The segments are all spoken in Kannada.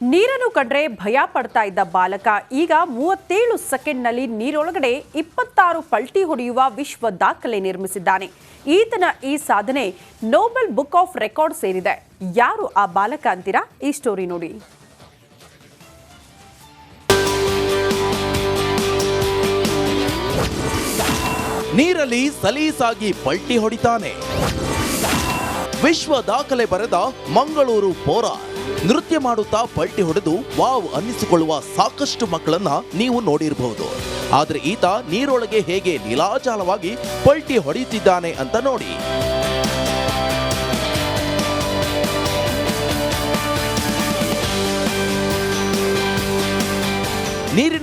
ನೀರನ್ನು ಕಂಡ್ರೆ ಭಯ ಪಡ್ತಾ ಇದ್ದ ಬಾಲಕ. ಈಗ ಮೂವತ್ತೇಳು ಸೆಕೆಂಡ್ನಲ್ಲಿ ನೀರೊಳಗಡೆ ಇಪ್ಪತ್ತಾರು ಪಲ್ಟಿ ಹೊಡೆಯುವ ವಿಶ್ವ ದಾಖಲೆ ನಿರ್ಮಿಸಿದ್ದಾನೆ. ಈತನ ಈ ಸಾಧನೆ ನೋಬೆಲ್ ಬುಕ್ ಆಫ್ ರೆಕಾರ್ಡ್ ಸೇರಿದೆ ಯಾರು ಆ ಬಾಲಕ ಅಂತೀರಾ? ಈ ಸ್ಟೋರಿ ನೋಡಿ. ನೀರಲ್ಲಿ ಸಲೀಸಾಗಿ ಪಲ್ಟಿ ಹೊಡಿತಾನೆ. ವಿಶ್ವ ದಾಖಲೆ ಬರೆದ ಮಂಗಳೂರು ಪೋರ ನೃತ್ಯ ಮಾಡುತ್ತಾ ಪಲ್ಟಿ ಹೊಡೆದು ವಾವ್ ಅನ್ನಿಸಿಕೊಳ್ಳುವ ಸಾಕಷ್ಟು ಮಕ್ಕಳನ್ನ ನೀವು ನೋಡಿರಬಹುದು. ಆದ್ರೆ ಈತ ನೀರೊಳಗೆ ಹೇಗೆ ನೀಲಾಜಾಲವಾಗಿ ಪಲ್ಟಿ ಹೊಡೆಯುತ್ತಿದ್ದಾನೆ ಅಂತ ನೋಡಿ.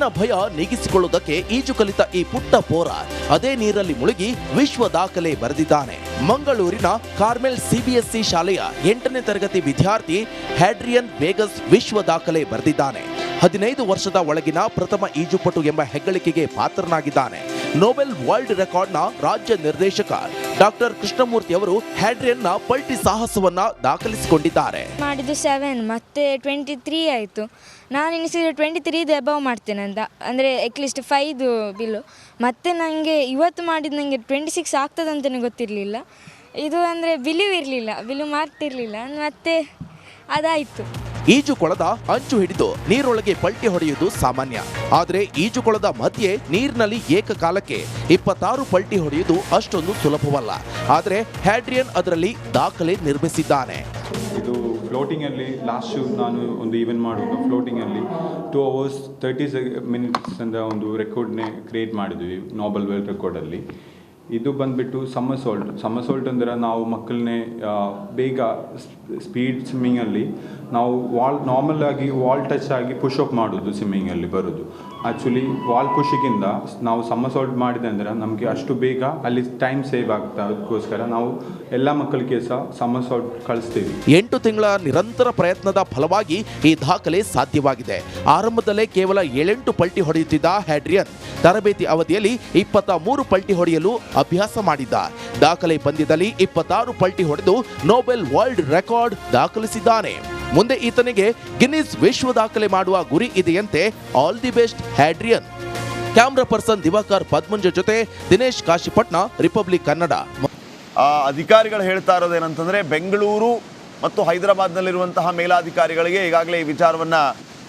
ಭಯ ನೀಗಿಸಿಕೊಳ್ಳುವುದಕ್ಕೆ ಈಜು ಕಲಿತ ಈ ಪುಟ್ಟ ಪೋರ ಅದೇ ನೀರಲ್ಲಿ ಮುಳುಗಿ ವಿಶ್ವ ದಾಖಲೆ ಬರೆದಿದ್ದಾನೆ. ಮಂಗಳೂರಿನ ಕಾರ್ಮೆಲ್ ಸಿಬಿಎಸ್ಇ ಶಾಲೆಯ ಎಂಟನೇ ತರಗತಿ ವಿದ್ಯಾರ್ಥಿ ಹ್ಯಾಡ್ರಿಯನ್ ಬೇಗಸ್ ವಿಶ್ವ ದಾಖಲೆ ಬರೆದಿದ್ದಾನೆ. ಹದಿನೈದು ವರ್ಷದ ಒಳಗಿನ ಪ್ರಥಮ ಈಜುಪಟು ಎಂಬ ಹೆಗ್ಗಳಿಕೆಗೆ ಪಾತ್ರನಾಗಿದ್ದಾನೆ. ನೋಬೆಲ್ ವರ್ಲ್ಡ್ ರೆಕಾರ್ಡ್ನ ರಾಜ್ಯ ನಿರ್ದೇಶಕ ಡಾಕ್ಟರ್ ಕೃಷ್ಣಮೂರ್ತಿ ಅವರು ಹ್ಯಾಡ್ರಿಯನ್ನ ಪಲ್ಟಿ ಸಾಹಸವನ್ನ ದಾಖಲಿಸಿಕೊಂಡಿದ್ದಾರೆ. ಮಾಡಿದ್ದು ಸೆವೆನ್ ಮತ್ತೆ ಟ್ವೆಂಟಿ ತ್ರೀ ಆಯಿತು. ನಾನು ಎನಿಸಿದ್ರೆ ಟ್ವೆಂಟಿ ತ್ರೀದು ಎಬವ್ ಮಾಡ್ತೇನೆ ಅಂತ. ಅಂದರೆ ಅಟ್ಲೀಸ್ಟ್ ಫೈದು ಬಿಲ್ ಮತ್ತೆ ನನಗೆ ಇವತ್ತು ಮಾಡಿದ್ದು ನನಗೆ ಟ್ವೆಂಟಿ ಸಿಕ್ಸ್ ಆಗ್ತದಂತಲೇ ಗೊತ್ತಿರಲಿಲ್ಲ. ಇದು ಅಂದರೆ ಬಿಲಿವ್ ಇರಲಿಲ್ಲ ಬಿಲು ಮಾಡ್ತಿರಲಿಲ್ಲ. ಮತ್ತೆ ಅದಾಯಿತು. ಈಜುಕೊಳದ ಅಂಚು ಹಿಡಿದು ನೀರೊಳಗೆ ಪಲ್ಟಿ ಹೊಡೆಯುವುದು ಸಾಮಾನ್ಯ. ಆದರೆ ಈಜುಕೊಳದ ಮಧ್ಯೆ ನೀರಿನಲ್ಲಿ ಏಕಕಾಲಕ್ಕೆ ಇಪ್ಪತ್ತಾರು ಪಲ್ಟಿ ಹೊಡೆಯುವುದು ಅಷ್ಟೊಂದು ಸುಲಭವಲ್ಲ. ಆದರೆ ಹ್ಯಾಡ್ರಿಯನ್ ಅದರಲ್ಲಿ ದಾಖಲೆ ನಿರ್ಮಿಸಿದ್ದಾನೆ. ಇದು ಫ್ಲೋಟಿಂಗಲ್ಲಿ ಲಾಸ್ಟ್ ಶೂ ನಾನು ಒಂದು ಈವೆಂಟ್ ಮಾಡೋದು ಫ್ಲೋಟಿಂಗಲ್ಲಿ ಟೂ ಅವರ್ಸ್ ತರ್ಟಿ ಮಿನಿಟ್ಸ್ ಅಂತ ಒಂದು ರೆಕಾರ್ಡ್ನೇ ಕ್ರಿಯೇಟ್ ಮಾಡಿದ್ವಿ ನೋಬಲ್ ವೆಲ್ ರೆಕಾರ್ಡಲ್ಲಿ ಇದು ಬಂದುಬಿಟ್ಟು ಸಮಸೋಲ್ಟ್ ಸಮಸೋಲ್ಟ್ ಅಂದರೆ ನಾವು ಮಕ್ಕಳನ್ನೇ ಬೇಗ ಸ್ಪೀಡ್ ಸ್ವಿಮ್ಮಿಂಗಲ್ಲಿ ನಾವು ವಾಲ್ ನಾರ್ಮಲ್ ಆಗಿ ವಾಲ್ ಟಚ್ ಆಗಿ ಪುಷ್ ಅಪ್ ಮಾಡೋದು ಸ್ವಿಮ್ಮಿಂಗಲ್ಲಿ ಬರೋದು. ಆ್ಯಕ್ಚುಲಿ ವಾಲ್ ಪುಷಿಗಿಂತ ನಾವು ಸಮಸೌಟ್ ಮಾಡಿದೆ ಅಂದರೆ ನಮಗೆ ಅಷ್ಟು ಬೇಗ ಅಲ್ಲಿ ಟೈಮ್ ಸೇವ್ ಆಗ್ತಾ ಅದಕ್ಕೋಸ್ಕರ ನಾವು ಎಲ್ಲ ಮಕ್ಕಳಿಗೆ ಸಹ ಸಮಸೌಟ್ ಕಳಿಸ್ತೀವಿ. ಎಂಟು ತಿಂಗಳ ನಿರಂತರ ಪ್ರಯತ್ನದ ಫಲವಾಗಿ ಈ ದಾಖಲೆ ಸಾಧ್ಯವಾಗಿದೆ. ಆರಂಭದಲ್ಲೇ ಕೇವಲ ಏಳೆಂಟು ಪಲ್ಟಿ ಹೊಡೆಯುತ್ತಿದ್ದ ಹ್ಯಾಡ್ರಿಯನ್ ತರಬೇತಿ ಅವಧಿಯಲ್ಲಿ ಇಪ್ಪತ್ತ ಮೂರು ಪಲ್ಟಿ ಹೊಡೆಯಲು ಅಭ್ಯಾಸ ಮಾಡಿದ್ದ. ದಾಖಲೆ ಪಂದ್ಯದಲ್ಲಿ ಇಪ್ಪತ್ತಾರು ಪಲ್ಟಿ ಹೊಡೆದು ನೊಬೆಲ್ ವರ್ಲ್ಡ್ ರೆಕಾರ್ಡ್ ದಾಖಲಿಸಿದ್ದಾನೆ. ಮುಂದೆ ಈತನಿಗೆ ಗಿನ್ನಿಸ್ ವಿಶ್ವ ದಾಖಲೆ ಮಾಡುವ ಗುರಿ ಇದೆಯಂತೆ. All the best Hadrian camera person Diwakar Padmanja ಜೊತೆ ದಿನೇಶ್ ಕಾಶಿಪಟ್ನ ರಿಪಬ್ಲಿಕ್ ಕನ್ನಡ. ಅಧಿಕಾರಿಗಳು ಹೇಳ್ತಾ ಇರೋದೇನಂತಂದ್ರೆ ಬೆಂಗಳೂರು ಮತ್ತು ಹೈದರಾಬಾದ್ನಲ್ಲಿರುವಂತಹ ಮೇಲಾಧಿಕಾರಿಗಳಿಗೆ ಈಗಾಗಲೇ ಈ ವಿಚಾರವನ್ನ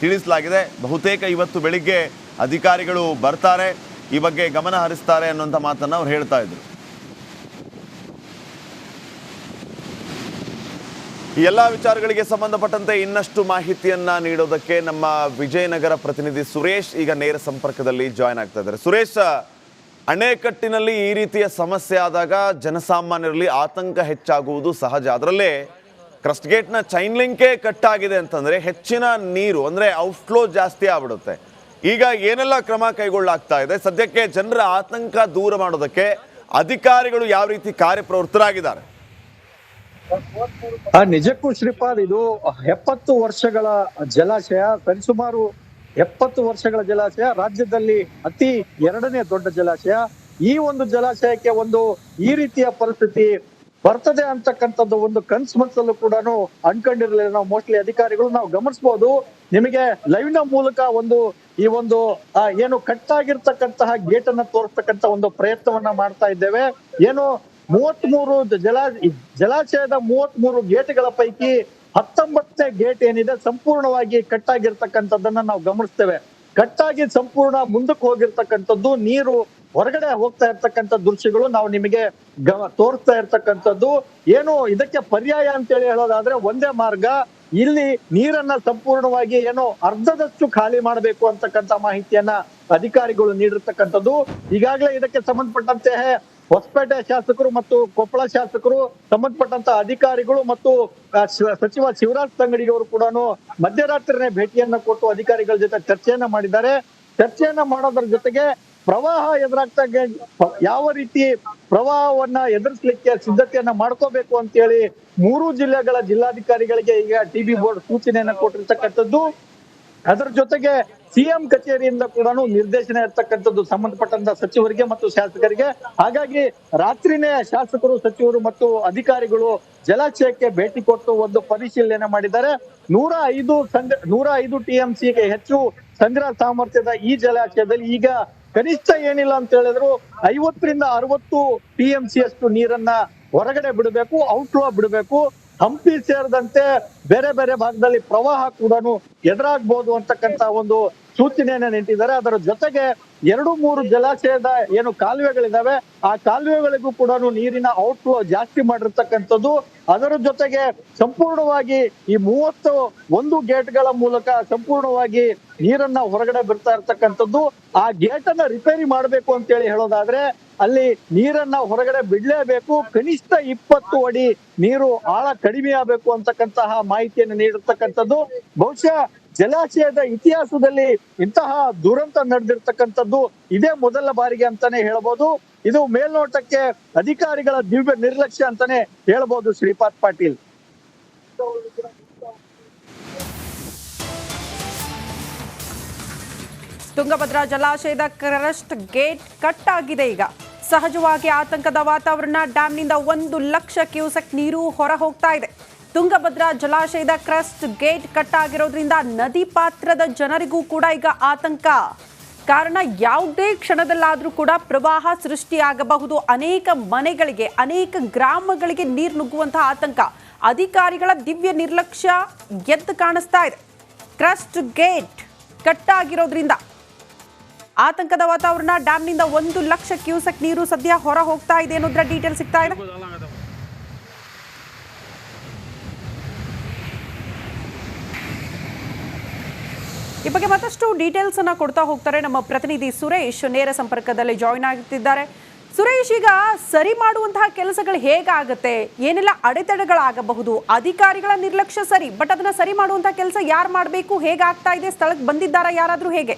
ತಿಳಿಸಲಾಗಿದೆ. ಬಹುತೇಕ ಇವತ್ತು ಬೆಳಿಗ್ಗೆ ಅಧಿಕಾರಿಗಳು ಬರ್ತಾರೆ, ಈ ಬಗ್ಗೆ ಗಮನ ಹರಿಸ್ತಾರೆ ಅನ್ನುವಂಥ ಮಾತನ್ನು ಅವ್ರು ಹೇಳ್ತಾ ಇದ್ರು. ಎಲ್ಲ ವಿಚಾರಗಳಿಗೆ ಸಂಬಂಧಪಟ್ಟಂತೆ ಇನ್ನಷ್ಟು ಮಾಹಿತಿಯನ್ನ ನೀಡೋದಕ್ಕೆ ನಮ್ಮ ವಿಜಯನಗರ ಪ್ರತಿನಿಧಿ ಸುರೇಶ್ ಈಗ ನೇರ ಸಂಪರ್ಕದಲ್ಲಿ ಜಾಯ್ನ್ ಆಗ್ತಾ ಇದ್ದಾರೆ. ಸುರೇಶ್, ಅಣೆಕಟ್ಟಿನಲ್ಲಿ ಈ ರೀತಿಯ ಸಮಸ್ಯೆ ಆದಾಗ ಜನಸಾಮಾನ್ಯರಲ್ಲಿ ಆತಂಕ ಹೆಚ್ಚಾಗುವುದು ಸಹಜ. ಅದರಲ್ಲೇ ಕ್ರಸ್ಟ್ ಗೇಟ್ನ ಚೈನ್ ಲಿಂಕೇ ಆಗಿದೆ ಅಂತಂದ್ರೆ ಹೆಚ್ಚಿನ ನೀರು, ಅಂದ್ರೆ ಔಟ್ಫ್ಲೋ ಜಾಸ್ತಿ ಆಗ್ಬಿಡುತ್ತೆ. ಈಗ ಏನೆಲ್ಲ ಕ್ರಮ ಕೈಗೊಳ್ಳಾಗ್ತಾ ಇದೆ? ಸದ್ಯಕ್ಕೆ ಜನರ ಆತಂಕ ದೂರ ಮಾಡೋದಕ್ಕೆ ಅಧಿಕಾರಿಗಳು ಯಾವ ರೀತಿ ಕಾರ್ಯಪ್ರವೃತ್ತರಾಗಿದ್ದಾರೆ? ನಿಜಕ್ಕೂ ಶ್ರೀಪಾದ್, ಇದು ಎಪ್ಪತ್ತು ವರ್ಷಗಳ ಜಲಾಶಯ, ಸರಿಸುಮಾರು ಎಪ್ಪತ್ತು ವರ್ಷಗಳ ಜಲಾಶಯ, ರಾಜ್ಯದಲ್ಲಿ ಅತಿ ಎರಡನೇ ದೊಡ್ಡ ಜಲಾಶಯ. ಈ ಒಂದು ಜಲಾಶಯಕ್ಕೆ ಒಂದು ಈ ರೀತಿಯ ಪರಿಸ್ಥಿತಿ ಬರ್ತದೆ ಅಂತಕ್ಕಂಥದ್ದು ಒಂದು ಕನ್ಸ್ ಮನಸ್ಸಲ್ಲೂ ಕೂಡ ಅನ್ಕೊಂಡಿರ್ಲಿಲ್ಲ. ನಾವು ಮೋಸ್ಟ್ಲಿ ಅಧಿಕಾರಿಗಳು ನಾವು ಗಮನಿಸಬಹುದು ನಿಮಗೆ ಲೈವ್ನ ಮೂಲಕ ಒಂದು ಈ ಒಂದು ಏನು ಏನು ಕಟ್ಟಾಗಿರ್ತಕ್ಕಂತಹ ಗೇಟ್ ಅನ್ನ ತೋರಿಸ್ತಕ್ಕಂತ ಒಂದು ಪ್ರಯತ್ನವನ್ನ ಮಾಡ್ತಾ ಇದ್ದೇವೆ. ಏನು ಮೂವತ್ತ್ ಮೂರು ಜಲಾ, ಜಲಾಶಯದ ಮೂವತ್ತ್ ಮೂರು ಗೇಟ್ಗಳ ಪೈಕಿ ಹತ್ತೊಂಬತ್ತನೇ ಗೇಟ್ ಏನಿದೆ ಸಂಪೂರ್ಣವಾಗಿ ಕಟ್ಟಾಗಿರ್ತಕ್ಕಂಥದ್ದನ್ನ ನಾವು ಗಮನಿಸ್ತೇವೆ. ಕಟ್ಟಾಗಿ ಸಂಪೂರ್ಣ ಮುಂದಕ್ಕೆ ಹೋಗಿರ್ತಕ್ಕಂಥದ್ದು, ನೀರು ಹೊರಗಡೆ ಹೋಗ್ತಾ ಇರ್ತಕ್ಕಂಥ ದೃಶ್ಯಗಳು ನಾವು ನಿಮಗೆ ತೋರಿಸ್ತಾ ಇರ್ತಕ್ಕಂಥದ್ದು. ಏನು ಇದಕ್ಕೆ ಪರ್ಯಾಯ ಅಂತೇಳಿ ಹೇಳೋದಾದ್ರೆ ಒಂದೇ ಮಾರ್ಗ, ಇಲ್ಲಿ ನೀರನ್ನ ಸಂಪೂರ್ಣವಾಗಿ ಏನು ಅರ್ಧದಷ್ಟು ಖಾಲಿ ಮಾಡಬೇಕು ಅಂತಕ್ಕಂಥ ಮಾಹಿತಿಯನ್ನ ಅಧಿಕಾರಿಗಳು ನೀಡಿರ್ತಕ್ಕಂಥದ್ದು. ಈಗಾಗಲೇ ಇದಕ್ಕೆ ಸಂಬಂಧಪಟ್ಟಂತೆ ಹೊಸಪೇಟೆ ಶಾಸಕರು ಮತ್ತು ಕೊಪ್ಪಳ ಶಾಸಕರು ಸಂಬಂಧಪಟ್ಟಂತ ಅಧಿಕಾರಿಗಳು ಮತ್ತು ಸಚಿವ ಶಿವರಾಜ್ ತಂಗಡಿ ಅವರು ಕೂಡ ಮಧ್ಯರಾತ್ರಿನೇ ಭೇಟಿಯನ್ನ ಕೊಟ್ಟು ಅಧಿಕಾರಿಗಳ ಜೊತೆ ಚರ್ಚೆಯನ್ನ ಮಾಡಿದ್ದಾರೆ. ಚರ್ಚೆಯನ್ನ ಮಾಡೋದ್ರ ಜೊತೆಗೆ ಪ್ರವಾಹ ಎದುರಾಗ್ತಾ ಯಾವ ರೀತಿ ಪ್ರವಾಹವನ್ನ ಎದುರಿಸಲಿಕ್ಕೆ ಸಿದ್ಧತೆಯನ್ನ ಮಾಡ್ಕೋಬೇಕು ಅಂತ ಹೇಳಿ ಮೂರು ಜಿಲ್ಲೆಗಳ ಜಿಲ್ಲಾಧಿಕಾರಿಗಳಿಗೆ ಈಗ ಟಿಬಿ ಬೋರ್ಡ್ ಸೂಚನೆಯನ್ನ ಕೊಟ್ಟಿರ್ತಕ್ಕಂಥದ್ದು. ಅದರ ಜೊತೆಗೆ ಸಿಎಂ ಕಚೇರಿಯಿಂದ ಕೂಡ ನಿರ್ದೇಶನ ಇರ್ತಕ್ಕಂಥದ್ದು ಸಂಬಂಧಪಟ್ಟಂತ ಸಚಿವರಿಗೆ ಮತ್ತು ಶಾಸಕರಿಗೆ. ಹಾಗಾಗಿ ರಾತ್ರಿನೇ ಶಾಸಕರು, ಸಚಿವರು ಮತ್ತು ಅಧಿಕಾರಿಗಳು ಜಲಾಶಯಕ್ಕೆ ಭೇಟಿ ಕೊಟ್ಟು ಒಂದು ಪರಿಶೀಲನೆ ಮಾಡಿದ್ದಾರೆ. ನೂರ ಐದು ಸಂಗ್ರ ನೂರ ಐದು ಟಿ ಎಂ ಸಿಗೆ ಹೆಚ್ಚು ಸಂಗ್ರಹ ಸಾಮರ್ಥ್ಯದ ಈ ಜಲಾಶಯದಲ್ಲಿ ಈಗ ಕನಿಷ್ಠ ಏನಿಲ್ಲ ಅಂತ ಹೇಳಿದ್ರು ಐವತ್ತರಿಂದ ಅರವತ್ತು ಟಿ ಎಂ ಸಿ ಅಷ್ಟು ನೀರನ್ನ ಹೊರಗಡೆ ಬಿಡಬೇಕು ಔಟ್ಲೋ ಬಿಡಬೇಕು. ಹಂಪಿ ಸೇರಿದಂತೆ ಬೇರೆ ಬೇರೆ ಭಾಗದಲ್ಲಿ ಪ್ರವಾಹ ಕೂಡ ಎದುರಾಗ್ಬೋದು ಅಂತಕ್ಕಂತ ಒಂದು ಸೂಚನೆಯನ್ನ ನಿಂತಿದ್ದಾರೆ ಅದರ ಜೊತೆಗೆ ಎರಡು ಮೂರು ಜಲಾಶಯದ ಏನು ಕಾಲುವೆಗಳಿದಾವೆ, ಆ ಕಾಲುವೆಗಳಿಗೂ ಕೂಡ ನೀರಿನ ಔಟ್ಫ್ಲೋ ಜಾಸ್ತಿ ಮಾಡಿರ್ತಕ್ಕಂಥದ್ದು ಅದರ ಜೊತೆಗೆ ಸಂಪೂರ್ಣವಾಗಿ ಈ ಮೂವತ್ತು ಒಂದು ಗೇಟ್ಗಳ ಮೂಲಕ ಸಂಪೂರ್ಣವಾಗಿ ನೀರನ್ನ ಹೊರಗಡೆ ಬಿಡ್ತಾ ಇರ್ತಕ್ಕಂಥದ್ದು, ಆ ಗೇಟ್ ಅನ್ನ ರಿಪೇರಿ ಮಾಡಬೇಕು ಅಂತೇಳಿ ಹೇಳೋದಾದ್ರೆ, ಅಲ್ಲಿ ನೀರನ್ನ ಹೊರಗಡೆ ಬಿಡ್ಲೇಬೇಕು. ಕನಿಷ್ಠ ಇಪ್ಪತ್ತು ಅಡಿ ನೀರು ಆಳ ಕಡಿಮೆ ಆಗಬೇಕು ಅಂತಕ್ಕಂತಹ ಮಾಹಿತಿಯನ್ನು ನೀಡಿರ್ತಕ್ಕಂಥದ್ದು. ಬಹುಶಃ ಜಲಾಶಯದ ಇತಿಹಾಸದಲ್ಲಿ ಇಂತಹ ದುರಂತ ನಡೆದಿರ್ತಕ್ಕಂಥದ್ದು ಇದೇ ಮೊದಲ ಬಾರಿಗೆ ಅಂತಾನೆ ಹೇಳ್ಬೋದು. ಇದು ಮೇಲ್ನೋಟಕ್ಕೆ ಅಧಿಕಾರಿಗಳ ದಿವ್ಯ ನಿರ್ಲಕ್ಷ್ಯ ಅಂತಾನೆ ಹೇಳ್ಬೋದು ಶ್ರೀಪಾದ್ ಪಾಟೀಲ್. ತುಂಗಭದ್ರಾ ಜಲಾಶಯದ ಕ್ರಸ್ಟ್ ಗೇಟ್ ಕಟ್ ಆಗಿದೆ ಈಗ. ಸಹಜವಾಗಿ ಆತಂಕದ ವಾತಾವರಣ, ಡ್ಯಾಮ್ನಿಂದ ಒಂದು ಲಕ್ಷ ಕ್ಯೂಸೆಕ್ ನೀರು ಹೊರ ಹೋಗ್ತಾ ಇದೆ. ತುಂಗಭದ್ರಾ ಜಲಾಶಯದ ಕ್ರಸ್ಟ್ ಗೇಟ್ ಕಟ್ ಆಗಿರೋದ್ರಿಂದ ನದಿ ಪಾತ್ರದ ಜನರಿಗೂ ಕೂಡ ಈಗ ಆತಂಕ. ಕಾರಣ ಯಾವುದೇ ಕ್ಷಣದಲ್ಲಾದರೂ ಕೂಡ ಪ್ರವಾಹ ಸೃಷ್ಟಿಯಾಗಬಹುದು. ಅನೇಕ ಮನೆಗಳಿಗೆ, ಅನೇಕ ಗ್ರಾಮಗಳಿಗೆ ನೀರು ನುಗ್ಗುವಂತಹ ಆತಂಕ. ಅಧಿಕಾರಿಗಳ ದಿವ್ಯ ನಿರ್ಲಕ್ಷ್ಯ ಎದ್ದು ಕಾಣಿಸ್ತಾ ಇದೆ. ಕ್ರಸ್ಟ್ ಗೇಟ್ ಕಟ್ಟಾಗಿರೋದ್ರಿಂದ ಆತಂಕದ ವಾತಾವರಣ. ಡ್ಯಾಮ್ನಿಂದ ಒಂದು ಲಕ್ಷ ಕ್ಯೂಸೆಕ್ ನೀರು ಸದ್ಯ ಹೊರ ಹೋಗ್ತಾ ಇದೆ ಅನ್ನೋದ್ರ ಡೀಟೇಲ್ ಸಿಗ್ತಾ ಇದೆ. ಈ ಬಗ್ಗೆ ಮತ್ತಷ್ಟು ಡೀಟೇಲ್ಸ್ ಅನ್ನ ಕೊಡ್ತಾ ಹೋಗ್ತಾರೆ ನಮ್ಮ ಪ್ರತಿನಿಧಿ ಸುರೇಶ್. ನೇರ ಸಂಪರ್ಕದಲ್ಲಿ ಜಾಯಿನ್ ಆಗುತ್ತಿದ್ದಾರೆ ಸುರೇಶ್, ಈಗ ಸರಿ ಮಾಡುವಂತಹ ಕೆಲಸಗಳು ಹೇಗಾಗುತ್ತೆ? ಏನೆಲ್ಲ ಅಡೆತಡೆಗಳಾಗಬಹುದು? ಅಧಿಕಾರಿಗಳ ನಿರ್ಲಕ್ಷ್ಯ ಸರಿ ಬಟ್ ಅದನ್ನ ಸರಿ ಮಾಡುವಂತಹ ಕೆಲಸ ಯಾರು ಮಾಡಬೇಕು? ಹೇಗಾಗ್ತಾ ಇದೆ? ಸ್ಥಳಕ್ಕೆ ಬಂದಿದ್ದಾರಾ ಯಾರಾದ್ರೂ ಹೇಗೆ?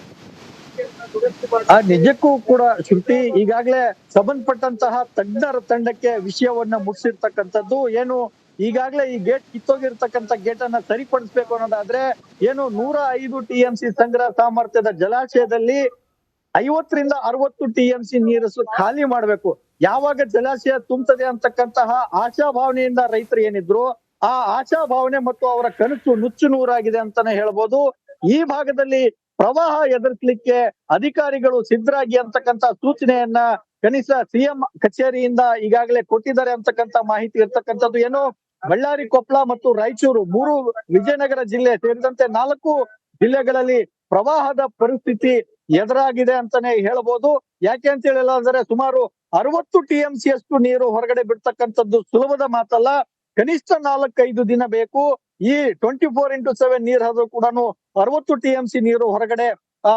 ನಿಜಕ್ಕೂ ಕೂಡ ಶ್ರುತಿ, ಈಗಾಗಲೇ ಸಂಬಂಧಪಟ್ಟಂತಹ ತಜ್ಞರ ತಂಡಕ್ಕೆ ವಿಷಯವನ್ನ ಮುಟ್ಟಿಸಿರ್ತಕ್ಕಂಥದ್ದು ಏನು ಈಗಾಗಲೇ ಈ ಗೇಟ್ ಕಿತ್ತೋಗಿರ್ತಕ್ಕಂಥ ಗೇಟ್ ಅನ್ನ ಸರಿಪಡಿಸಬೇಕು ಅನ್ನೋದಾದ್ರೆ ಏನು ನೂರ ಐದು ಟಿ ಎಂ ಸಿ ಸಂಗ್ರಹ ಸಾಮರ್ಥ್ಯದ ಜಲಾಶಯದಲ್ಲಿ ಐವತ್ತರಿಂದ ಅರವತ್ತು ಟಿ ಎಂ ಸಿ ನೀರು ಖಾಲಿ ಮಾಡ್ಬೇಕು. ಯಾವಾಗ ಜಲಾಶಯ ತುಂಬುತ್ತದೆ ಅಂತಕ್ಕಂತಹ ಆಶಾಭಾವನೆಯಿಂದ ರೈತರು ಏನಿದ್ರು, ಆ ಆಶಾಭಾವನೆ ಮತ್ತು ಅವರ ಕನಸು ನುಚ್ಚು ನೂರಾಗಿದೆ ಅಂತಾನೆ ಹೇಳ್ಬೋದು. ಈ ಭಾಗದಲ್ಲಿ ಪ್ರವಾಹ ಎದುರಿಸಲಿಕ್ಕೆ ಅಧಿಕಾರಿಗಳು ಸಿದ್ಧರಾಗಿ ಅಂತಕ್ಕಂತ ಸೂಚನೆಯನ್ನ ಕನಿಷ್ಠ ಸಿಎಂ ಕಚೇರಿಯಿಂದ ಈಗಾಗಲೇ ಕೊಟ್ಟಿದ್ದಾರೆ ಅಂತಕ್ಕಂತ ಮಾಹಿತಿ ಇರ್ತಕ್ಕಂಥದ್ದು ಏನು? ಬಳ್ಳಾರಿ ಕೊಪ್ಪಳ ಮತ್ತು ರಾಯಚೂರು ಮೂರು ವಿಜಯನಗರ ಜಿಲ್ಲೆ ಸೇರಿದಂತೆ ನಾಲ್ಕು ಜಿಲ್ಲೆಗಳಲ್ಲಿ ಪ್ರವಾಹದ ಪರಿಸ್ಥಿತಿ ಎದುರಾಗಿದೆ ಅಂತಾನೆ ಹೇಳಬಹುದು ಯಾಕೆ ಅಂತ ಹೇಳಿಲ್ಲ ಅಂದ್ರೆ ಸುಮಾರು ಅರವತ್ತು ಟಿ ಎಂ ಸಿ ಅಷ್ಟು ನೀರು ಹೊರಗಡೆ ಬಿಡ್ತಕ್ಕಂಥದ್ದು ಸುಲಭದ ಮಾತಲ್ಲ. ಕನಿಷ್ಠ ನಾಲ್ಕೈದು ದಿನ ಬೇಕು. ಈ ಟ್ವೆಂಟಿ ಫೋರ್ ಇಂಟು ಸೆವೆನ್ ನೀರ್ ಆದ್ರೂ ಕೂಡ ಅರವತ್ತು ಟಿ ಎಂ ಸಿ ನೀರು ಹೊರಗಡೆ, ಆ